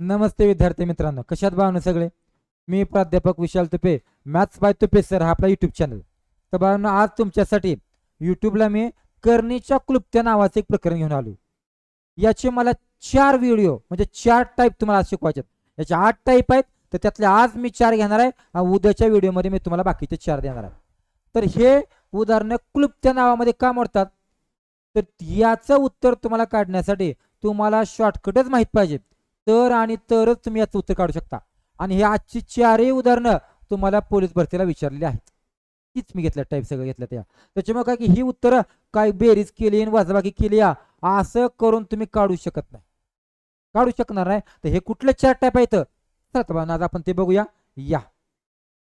नमस्ते विद्यार्थी मित्रांनो कशात भावना सगळे? मी प्राध्यापक Vishal Tupe maths by Tupe sir हा आपला युट्यूब चॅनल तर भावना आज तुमच्यासाठी युट्यूबला मी करणीच्या क्लुप्त्या नावाचं एक प्रकरण घेऊन आलो. याचे मला चार व्हिडिओ म्हणजे चार टाईप तुम्हाला आज शिकवायचे आहेत. याचे आठ टाईप आहेत तर त्यातले आज मी चार घेणार आहे आणि उद्याच्या व्हिडिओमध्ये मी तुम्हाला बाकीचे चार देणार आहे. तर हे उदाहरणं क्लुप्त्या नावामध्ये का मोडतात? तर याचं उत्तर तुम्हाला काढण्यासाठी तुम्हाला शॉर्टकटच माहीत पाहिजे. तर आणि तरच तुम्ही याचं उत्तर काढू शकता. आणि हे आजची चारही उदाहरणं तुम्हाला पोलीस भरतीला विचारलेली आहेत. तीच मी घेतल्या टाईप सगळं घेतल्या त्या. त्याच्यामुळे काय की ही उत्तरं काय बेरीज केली आणि केली या असं करून तुम्ही काढू शकत नाही. काढू शकणार नाही. तर हे कुठले चार टाईप आहेत? चला तर आज आपण ते बघूया. या.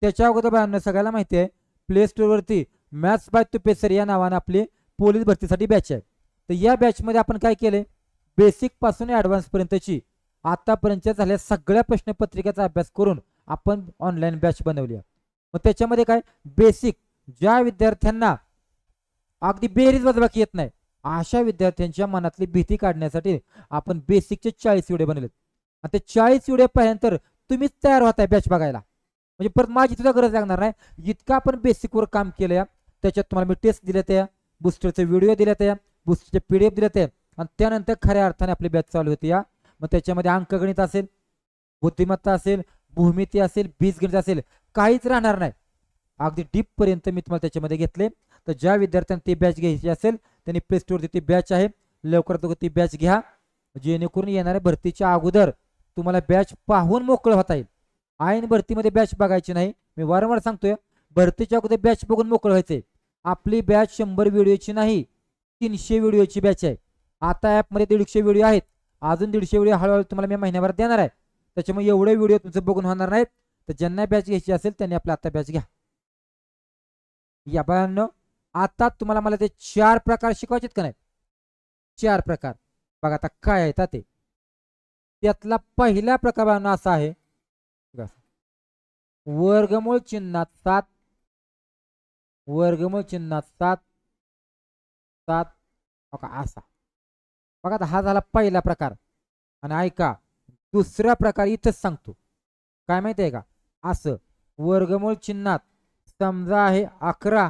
त्याच्या अगोदर बायांना सगळ्याला माहिती आहे प्ले स्टोअरवरती मॅथ्स बाय तुपेसर या नावानं आपली पोलीस भरतीसाठी बॅच आहे. तर या बॅचमध्ये आपण काय केले बेसिकपासून ॲडव्हान्स आतापर्यंतच्या आतापर्यंत झालेल्या सगळ्या प्रश्नपत्रिकेचा अभ्यास करून आपण ऑनलाईन बॅच बनवली आहे मग त्याच्यामध्ये काय? बेसिक ज्या विद्यार्थ्यांना अगदी बेरीज वजबाकी येत नाही अशा विद्यार्थ्यांच्या मनातली भीती काढण्यासाठी आपण बेसिकचे चाळीस व्हिडिओ बनवलेत. आणि ते चाळीस व्हिडिओ पाहिल्यानंतर तुम्हीच तयार होताय बॅच बघायला. म्हणजे परत माझी सुद्धा गरज लागणार नाही. इतकं आपण बेसिकवर काम केलं या त्याच्यात तुम्हाला मी टेस्ट दिल्या त्या बुस्टरचे व्हिडिओ दिल्या त्या बुस्टरचे पी डी एफ दिल्या त्या आणि त्यानंतर खऱ्या अर्थाने आपली बॅच चालू होती या. मग त्याच्यामध्ये अंकगणित असेल बुद्धिमत्ता असेल भूमिती असेल बीजगणित असेल काहीच राहणार नाही. अगदी डीप पर्यंत मी तुम्हाला त्याच्यामध्ये घेतले. तर ज्या विद्यार्थ्यांना ती बॅच घ्यायची असेल त्यांनी प्ले स्टोअरची ती बॅच आहे. लवकरात लवकर ती बॅच घ्या. जेणेकरून येणाऱ्या भरतीच्या अगोदर तुम्हाला बॅच पाहून मोकळं होता येईल. ऐन भरतीमध्ये बॅच बघायची नाही. मी वारंवार सांगतोय भरतीच्या अगोदर बॅच बघून मोकळं व्हायचंय. आपली बॅच शंभर व्हिडिओची नाही तीनशे व्हिडिओची बॅच आहे. आता ॲपमध्ये दीडशे व्हिडिओ आहेत. अजून दीडशे व्हिडिओ हळूहळू तुम्हाला मी महिन्याभरात देणार आहे. त्याच्यामुळे एवढे व्हिडिओ तुमचं बघून होणार नाहीत. तर ज्यांना बॅच घ्यायची असेल त्यांनी आपला आता बॅच घ्या. या बायांनो आता तुम्हाला मला ते चार प्रकार शिकवायचेत का नाही चार प्रकार. बघा आता काय आहेत ते. त्यातला पहिला प्रकार असा आहे. वर्गमूळ चिन्हात सात. वर्गमूळ चिन्हात सात. सात. असा. बघा आता हा झाला पहिला प्रकार. आणि ऐका दुसरा प्रकार इथंच सांगतो. काय माहिती आहे का? असं वर्गमूळ चिन्हात समजा आहे अकरा.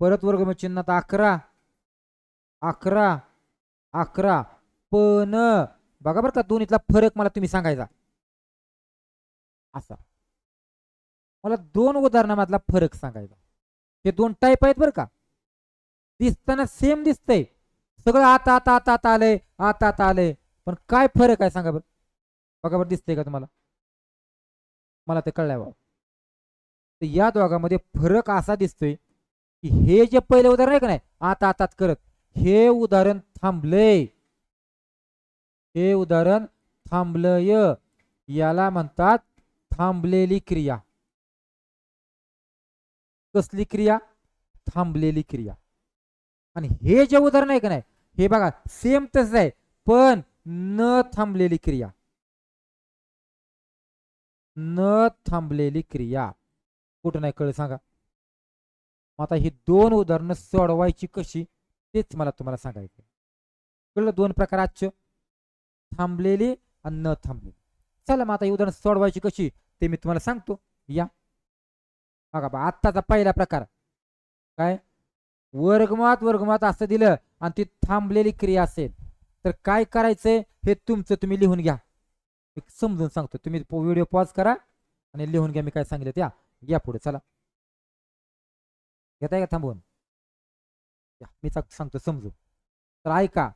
परत वर्गमूळ चिन्हात अकरा. अकरा अकरा पण बघा बरं का दोन्हीतला फरक मला तुम्ही सांगायचा. असा. मला दोन उदाहरणामधला फरक सांगायचा. हे दोन टाईप आहेत बरं का. दिसताना सेम दिसतंय. सगळं आता आता आता आता आलंय आता आता आलंय. पण काय फरक आहे सांगा बरं. बघा बरं दिसतंय का तुम्हाला? मला ते कळलंय बाबा तर या दोघांमध्ये फरक असा दिसतोय की हे जे पहिले उदाहरण आहे का नाही? आता आताच करत. हे उदाहरण थांबलंय. हे उदाहरण थांबलंय. याला म्हणतात थांबलेली क्रिया. कसली क्रिया? थांबलेली क्रिया. आणि हे जे उदाहरण आहे का नाही? हे बघा सेम तसंच आहे पण न थांबलेली क्रिया. न थांबलेली क्रिया. कुठं नाही कळलं सांगा. आता ही दोन उदाहरणं सोडवायची कशी तेच मला तुम्हाला सांगायचं कळलं दोन प्रकार आजचे? थांबलेली आणि न थांबलेली. चला मग आता ही उदाहरण सोडवायची कशी ते मी तुम्हाला सांगतो. या. बघा बा आत्ताचा पहिला प्रकार. काय? वर्गमात वर्गमात असं दिलं आणि ती थांबलेली क्रिया असेल तर काय करायचंय हे तुमचं तुम्ही लिहून घ्या. मी समजून सांगतो. तुम्ही व्हिडिओ पॉज करा आणि लिहून घ्या. मी काय सांगितलं त्या या पुढे चला. घेताय का? थांबवून. मी सांगतो समजू तर ऐका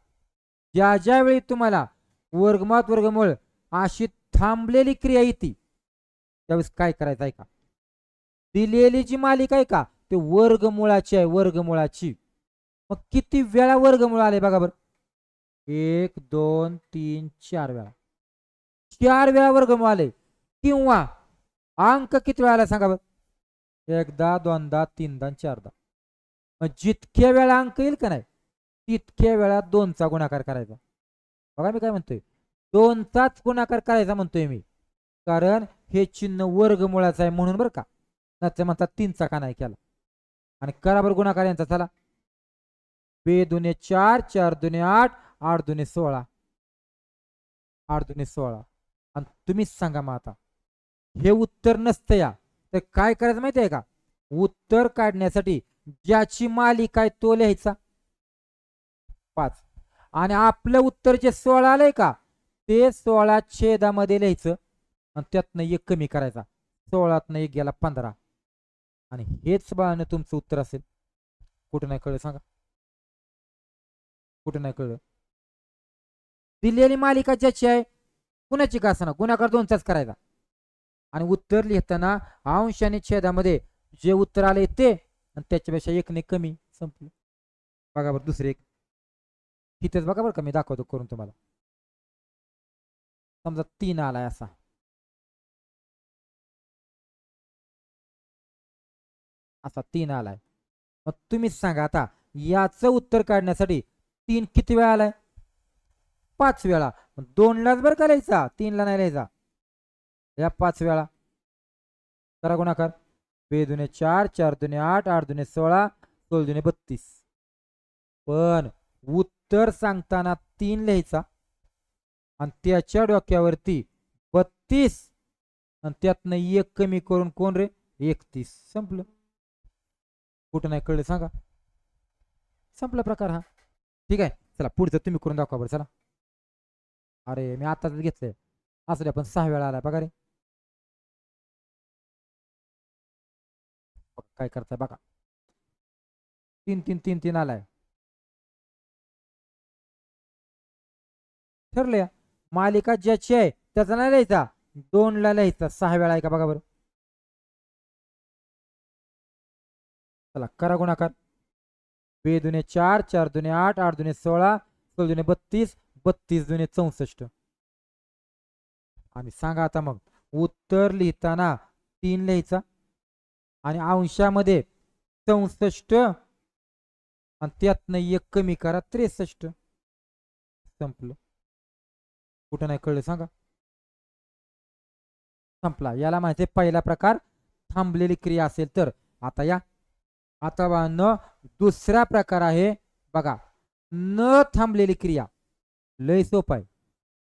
ज्या ज्यावेळी तुम्हाला वर्गमात वर्गमूळ अशी थांबलेली क्रिया येते त्यावेळेस काय करायचं ऐका. दिलेली जी मालिका आहे का ते वर्गमुळाची आहे वर्गमुळाची. मग किती वेळा वर्गमुळ आले बघा बरं. एक दोन तीन चार वेळा. चार वेळा वर्गमुळ आले किंवा अंक किती वेळा आला सांगा बरं. एकदा दोनदा तीनदा चारदा. मग जितक्या वेळा अंक येईल का नाही तितक्या वेळा दोनचा गुणाकार करायचा. बघा मी काय म्हणतोय. दोनचाच गुणाकार करायचा म्हणतोय मी. कारण हे चिन्ह वर्गमुळाचं आहे म्हणून बरं का. त्याचं म्हणतात तीनचा का नाही केला. आणि करा बरं गुणाकार यांचा चला. बे दुने चार चार दुने आठ आठ दुने सोळा. आठ दुने सोळा. आणि तुम्हीच सांगा मग आता. हे उत्तर नसतं या. तर काय करायचं माहिती आहे का? उत्तर काढण्यासाठी ज्याची मालिका आहे तो लिहायचा. पाच. आणि आपलं उत्तर जे सोळा आलंय का? ते सोळा छेदामध्ये लिहायचं. आणि त्यातनं एक कमी करायचा. सोळातनं एक गेला पंधरा. आणि हेच बाळानं तुमचं उत्तर असेल. कुठं नाही कळलं सांगा. कुठं नाही कळलं. दिलेली मालिका ज्याची आहे कुणाची का असणार गुणाकार दोनचाच करायचा. आणि उत्तर लिहिताना अंश आणि छेदामध्ये जे उत्तर आले ते आणि त्याच्यापेक्षा एक ने कमी संपलं. बघा बरं दुसरे एक. इथेच बघा बरं का मी दाखवतो करून तुम्हाला. समजा तीन आलाय असा. असा तीन आलाय. मग तुम्हीच सांगा आता याचं उत्तर काढण्यासाठी तीन किती वेळा आलाय? पाच वेळा. दोनलाच बरं का लिहायचा? तीनला नाही लिहायचा. या पाच वेळा. करा गुणाकार. बे दुने चार चार दुने आठ आठ दुने सोळा सोळ दुने बत्तीस. पण उत्तर सांगताना तीन लिहायचा आणि त्याच्या डोक्यावरती बत्तीस आणि त्यातनं एक कमी करून कोण रे? एकतीस. संपलं. कुठं नाही कळलं सांगा. संपला प्रकार हा. ठीक आहे चला पुढचं तुम्ही करून दाखवा बरं चला. अरे मी आताच घेतलंय. असं पण सहा वेळा आलाय बघा रे. काय करताय बघा. तीन तीन तीन तीन आलाय. ठरलं मालिका ज्याची आहे त्याचा नाही लिहायचा. दोनला लिहायचा. सहा वेळा आहे का बघा बरं. चला करा गुणाकार. बे दुने चार चार दुने आठ आठ दुने सोळा सोळा दुने बत्तीस बत्तीस दुने चौसष्ट. आणि सांगा आता मग. उत्तर लिहिताना तीन लिहायचा. आणि अंशामध्ये चौसष्ट आणि त्यातनं एक कमी करा त्रेसष्ट. संपलं. कुठं नाही कळलं सांगा. संपला. याला माहिती पहिला प्रकार थांबलेली क्रिया असेल तर. आता या. आता न दुसरा प्रकार आहे बघा न थांबलेली क्रिया. लय सोप आहे.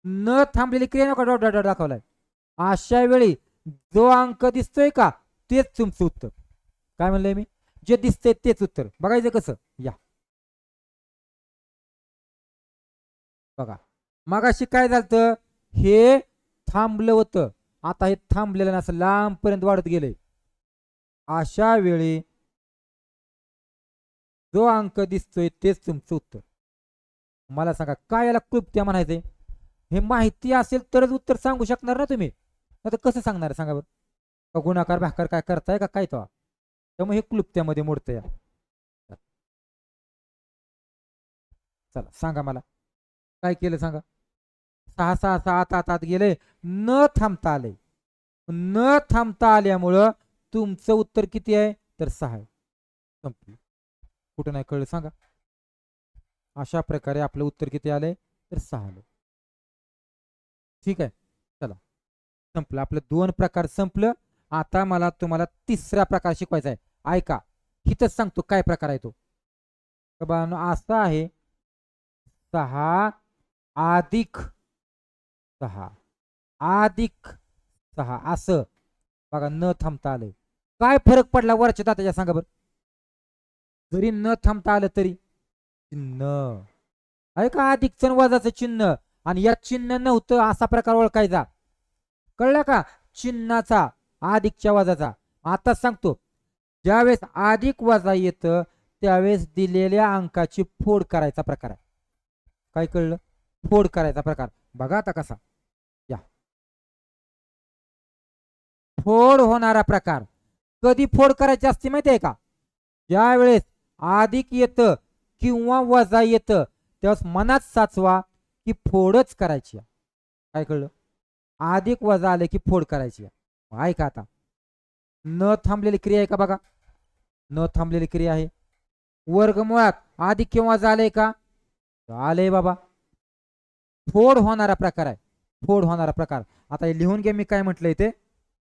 न थांबलेली क्रिया नका डॉट डॉट दाखवलाय. अशा वेळी जो अंक दिसतोय का तेच तुमचं उत्तर. काय म्हणलंय मी? जे दिसतंय तेच उत्तर. बघायचं कसं? या. बघा. मगाशी काय झालं हे थांबलं होतं. आता हे थांबलेलं नसं लांबपर्यंत वाढत गेलंय. अशा वेळी जो अंक दिसतोय तेच तुमचं उत्तर. मला सांगा काय याला क्लुप्त्या म्हणायचंय? हे माहिती असेल तरच उत्तर सांगू शकणार ना तुम्ही? आता कसं सांगणार सांगा बरं. का गुणाकार भाकार काय करताय का काय तो? त्यामुळे हे क्लुप्त्यामध्ये मोडतं या. चला. सांगा मला. काय केलं सांगा? सहा सहा सहा आत आत आत गेले. न थांबता आले. न थांबता आल्यामुळं तुमचं उत्तर किती आहे? तर सहा संपलं. कुठं नाही कळलं सांगा. अशा प्रकारे आपलं उत्तर किती आलंय? तर सहा आलं ठीक आहे. चला. संपलं. आपलं दोन प्रकार संपलं. आता मला तुम्हाला तिसरा प्रकार शिकवायचा आहे. ऐका. हिथंच सांगतो काय प्रकार आहे तो. बाबांनो असा आहे. सहा अधिक सहा. अधिक सहा. असं. बघा न थांबता आलंय. काय फरक पडला वरच्या दात्याच्या सांगा बरं. जरी न थांबता आलं तरी चिन्ह. आहे का अधिकचं वजाचं चिन्ह? आणि यात चिन्ह नव्हतं असा प्रकार ओळखायचा. कळलं का? चिन्हाचा अधिकच्या वजाचा. आता सांगतो. ज्यावेळेस अधिक वजा येतं त्यावेळेस दिलेल्या अंकाची फोड करायचा प्रकार आहे. काय कळलं? फोड करायचा प्रकार. बघा आता कसा. या. फोड होणारा प्रकार. कधी फोड करायची असते माहिती आहे का? ज्यावेळेस अधिक येतं किंवा वजा येतं त्यावेळेस मनात साचवा की फोडच करायची. काय कळलं? अधिक वजा आले की फोड करायची. ऐका आता. न थांबलेली क्रिया आहे का बघा? न थांबलेली क्रिया आहे. वर्गमुळात अधिक किंवा झालंय का? आलंय बाबा. फोड होणारा प्रकार आहे. फोड होणारा प्रकार. आता हे लिहून घ्या मी काय म्हटलंय ते?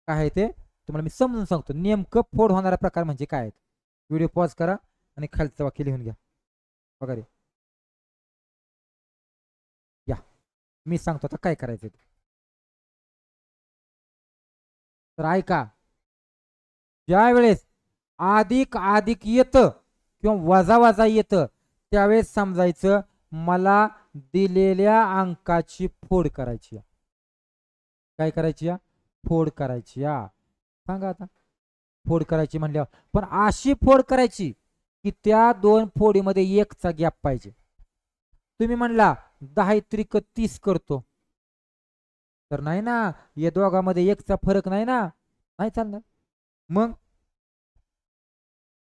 काय आहे ते? तुम्हाला मी समजून सांगतो. नेमकं फोड होणारा प्रकार म्हणजे काय आहे? व्हिडिओ पॉज करा. आणि खालचं वाक्य लिहून घ्या. बघा रे. या. मी सांगतो आता काय करायचं तर ऐका. ज्या वेळेस अधिक अधिक येतं किंवा वजा वजा येतं त्यावेळेस समजायचं मला दिलेल्या अंकाची फोड करायची काय करायची या? फोड करायची या. सांगा आता. फोड करायची म्हणल्यावर. पण अशी फोड करायची की त्या दोन फोडीमध्ये एकचा गॅप पाहिजे. तुम्ही म्हणला दहा त्रिक तीस करतो. तर नाही ना या दोघांमध्ये एकचा फरक नाही ना. नाही चालणार. मग?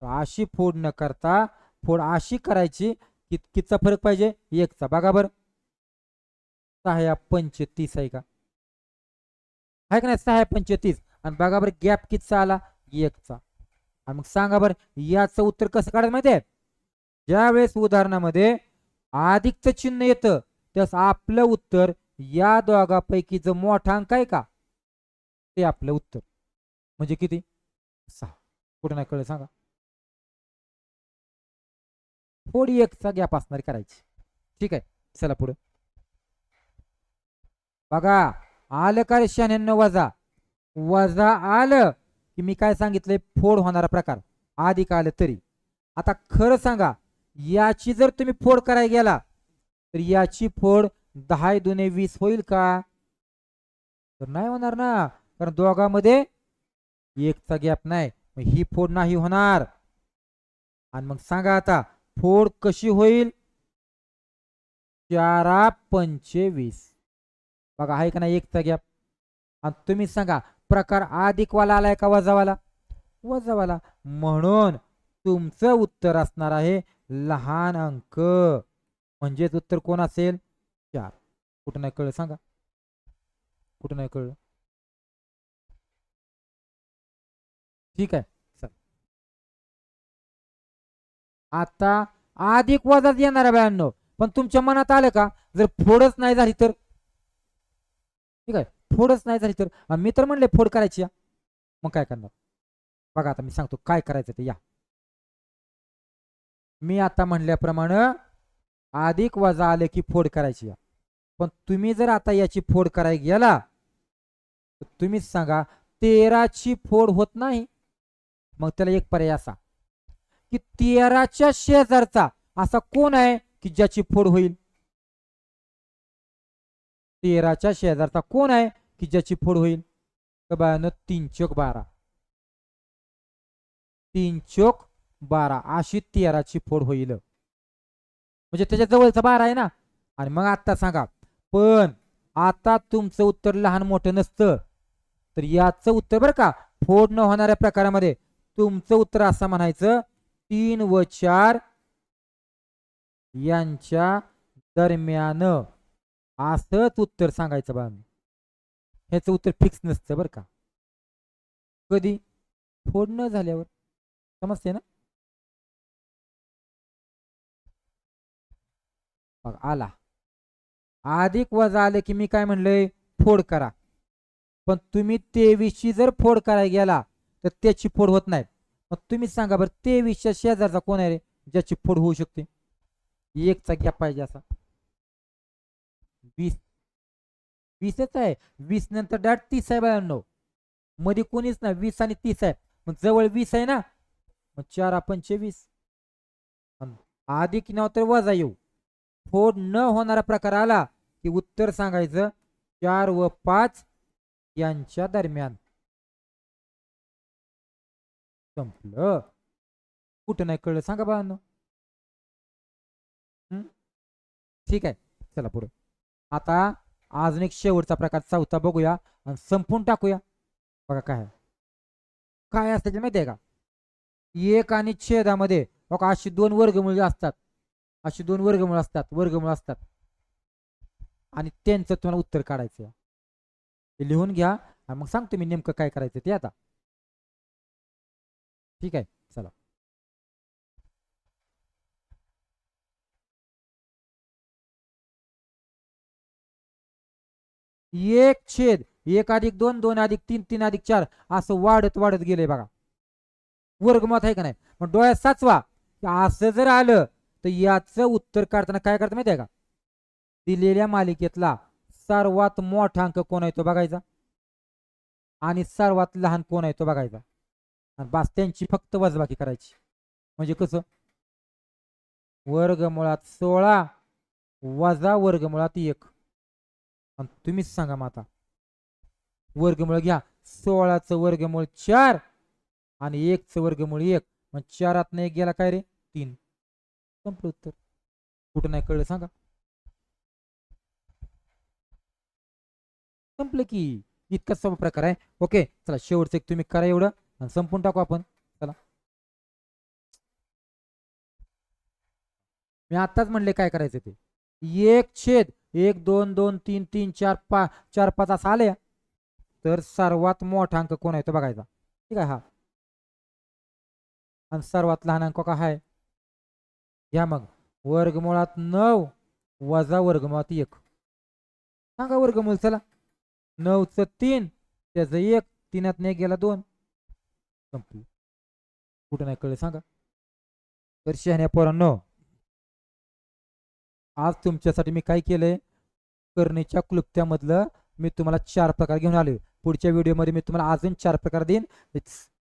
अशी फोड न करता फोड अशी करायची की कितचा फरक पाहिजे? एकचा. बघा बर. सहा पंच तीस आहे का? आहे का नाही? सहा पंच तीस. आणि बघा बरं गॅप कितचा आला? एकचा. मग सांगा बरं याचं उत्तर कसं काढायचं माहितीये? ज्या वेळेस उदाहरणामध्ये अधिकचं चिन्ह येतं त्यास आपलं उत्तर या दोघापैकी जो मोठा अंक आहे का? ते आपलं उत्तर. म्हणजे किती? सहा. कुठं नाही कळलं सांगा. थोडी एकचा गॅप असणारी करायची. ठीक आहे चला पुढे. बघा आलं का रे शहाण्णव वजा? वजा आलं. की मी काय सांगितलंय? फोड होणारा प्रकार. आधी आलं तरी. आता खरं सांगा याची जर तुम्ही फोड करायला गेला तर याची फोड दहा दुने वीस होईल का? तर नाही होणार ना. कारण दोघांमध्ये एकचा गॅप नाही. मग ही फोड नाही होणार. आणि मग सांगा आता फोड कशी होईल? चारा पंचवीस. बघा आहे का नाही एकचा गॅप? आणि तुम्ही सांगा प्रकार अधिकवाला आलाय का वजावाला? वजावाला. म्हणून तुमचं उत्तर असणार आहे लहान अंक. म्हणजेच उत्तर कोण असेल? चार. कुठं नाही कळलं सांगा. कुठं नाही कळलं? ठीक आहे चल. आता अधिक वजाच येणार आहे ब्याण्णव. पण तुमच्या मनात आलं का? जर फोडच नाही झाली तर? ठीक आहे. फोडच नाही झाली तर? मी तर म्हणले फोड करायची या. मग काय करणार? बघा आता मी सांगतो काय करायचं ते या. मी आता म्हणल्याप्रमाणे अधिक वजा आले की फोड करायची या. पण तुम्ही जर आता याची फोड करायला गेला तर तुम्हीच सांगा तेराची फोड होत नाही. मग त्याला एक पर्याय असा की तेराच्या शेजारचा असा कोण आहे की ज्याची फोड होईल? तेराच्या शेजारचा कोण आहे की ज्याची फोड होईल? बायानं तीन चोक बारा. तीन चोक बारा. अशी तेराची फोड होईल. म्हणजे त्याच्या जवळचा बारा आहे ना? आणि मग आता सांगा. पण आता तुमचं उत्तर लहान मोठं नसतं. तर याचं उत्तर बरं का फोड न होणाऱ्या प्रकारामध्ये तुमचं उत्तर असं म्हणायचं तीन व चार यांच्या दरम्यान. असंच उत्तर सांगायचं बा ह्याचं उत्तर फिक्स नसतं बरं का. कधी? फोड न झाल्यावर. समजते ना? बघ आला. अधिक वजा आले की मी काय म्हणलंय? फोड करा. पण तुम्ही तेवीसची जर फोड करायला गेला तर त्याची फोड होत नाही मग तुम्ही सांगा बरं तेवीसच्या शेजारचा कोण आहे रे? ज्याची फोड होऊ शकते. एकचा गॅप पाहिजे असा. वीस वीसच आहे. वीस नंतर डाट तीस आहे बाळांनो. मध्ये कोणीच नाही. वीस आणि तीस आहे. मग जवळ वीस आहे ना? मग चार पंचवीस अधिक नाव तर वजा येऊ. फोड न होणारा प्रकार आला की उत्तर सांगायचं चार व पाच यांच्या दरम्यान. संपलं. कुठं नाही कळलं सांगा बाळांनो. ठीक आहे. चला पुढे. आता अजून एक शेवटचा प्रकार चौथा बघूया आणि संपून टाकूया. बघा काय काय असतं माहिती आहे का? एक आणि छेदामध्ये बघा अशी दोन वर्गमुळे असतात अशी दोन वर्गमुळ असतात वर्गमुळ असतात. आणि त्यांचं तुम्हाला उत्तर काढायचं ते लिहून घ्या आणि मग सांगतो मी नेमकं काय करायचं ते आता. ठीक आहे? एक छेद एक अधिक दोन दोन अधिक तीन तीन अधिक चार असं वाढत वाढत गेलंय बघा. वर्गमत आहे का नाही? मग डोळ्यात साचवा. असं जर आलं तर याचं उत्तर काढताना काय करतं माहिती आहे का? दिलेल्या मालिकेतला सर्वात मोठा अंक कोण आहे तो बघायचा? आणि सर्वात लहान कोण आहे तो बघायचा? आणि बास त्यांची फक्त वजबाकी करायची. म्हणजे कसं? वर्गमुळात सोळा वजा वर्गमुळात एक. आणि तुम्हीच सांगा मग आता वर्गमूळ घ्या. सोळाचं वर्गमूळ चार आणि एकचं वर्गमूळ एक. मग चारात एक गेला काय रे? तीन. संपलं उत्तर. कुठं नाही कळलं सांगा. संपलं की. इतका सोपा प्रकार आहे. ओके चला शेवटचं एक तुम्ही करा एवढं आणि संपून टाकू आपण. चला. मी आताच म्हणले काय करायचं ते. एक छेद एक दोन दोन तीन तीन चार पाच चार पाच असं आले तर सर्वात मोठा अंक कोण आहे तो बघायचा. ठीक आहे हा. आणि सर्वात लहान अंक का आहे घ्या मग. वर्गमुळात नऊ वजा वर्गमुळात एक. सांगा वर्गमूळ चला. नऊचं तीन त्याचं एक तीनात नाही गेला दोन. संपलं. कुठं नाही कळलं सांगा. तर शहाण्या पोरांनो आज तुमच्यासाठी मी काय केलंय? करणीच्या क्लुप्त्यामधलं मी तुम्हाला चार प्रकार घेऊन आलोय. पुढच्या व्हिडिओमध्ये मी तुम्हाला अजून चार प्रकार देईन.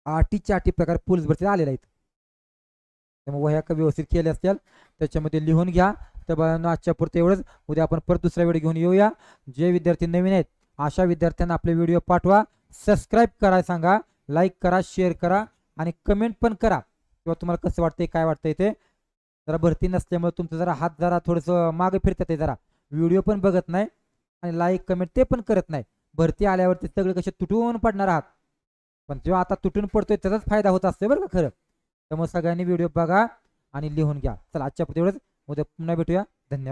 आठीच्या आठी प्रकार पोलीस भरती आलेले आहेत. त्यामुळे वह्या का व्यवस्थित केल्या असतील त्याच्यामध्ये लिहून घ्या. तर बाळांनो आजच्या पुरतं एवढंच. उद्या आपण परत दुसरा व्हिडिओ घेऊन येऊया. जे विद्यार्थी नवीन आहेत अशा विद्यार्थ्यांना आपले व्हिडिओ पाठवा. सबस्क्राईब करा सांगा. लाईक करा शेअर करा आणि कमेंट पण करा. किंवा तुम्हाला कसं वाटतंय काय वाटतंय ते जरा भरती नसल्यामुळे तुमचं जरा हात जरा थोडंसं मागे फिरतात ते जरा. व्हिडिओ पण बघत नाही आणि लाईक कमेंट ते पण करत नाही. भरती आल्यावरती सगळे कसे तुटून पडणार आहात. पण जेव्हा आता तुटून पडतोय त्याचाच फायदा होत असतोय बरं का खरं. त्यामुळे सगळ्यांनी व्हिडिओ बघा आणि लिहून घ्या. चला आजच्या पुरतं एवढंच. उद्या पुन्हा भेटूया. धन्यवाद.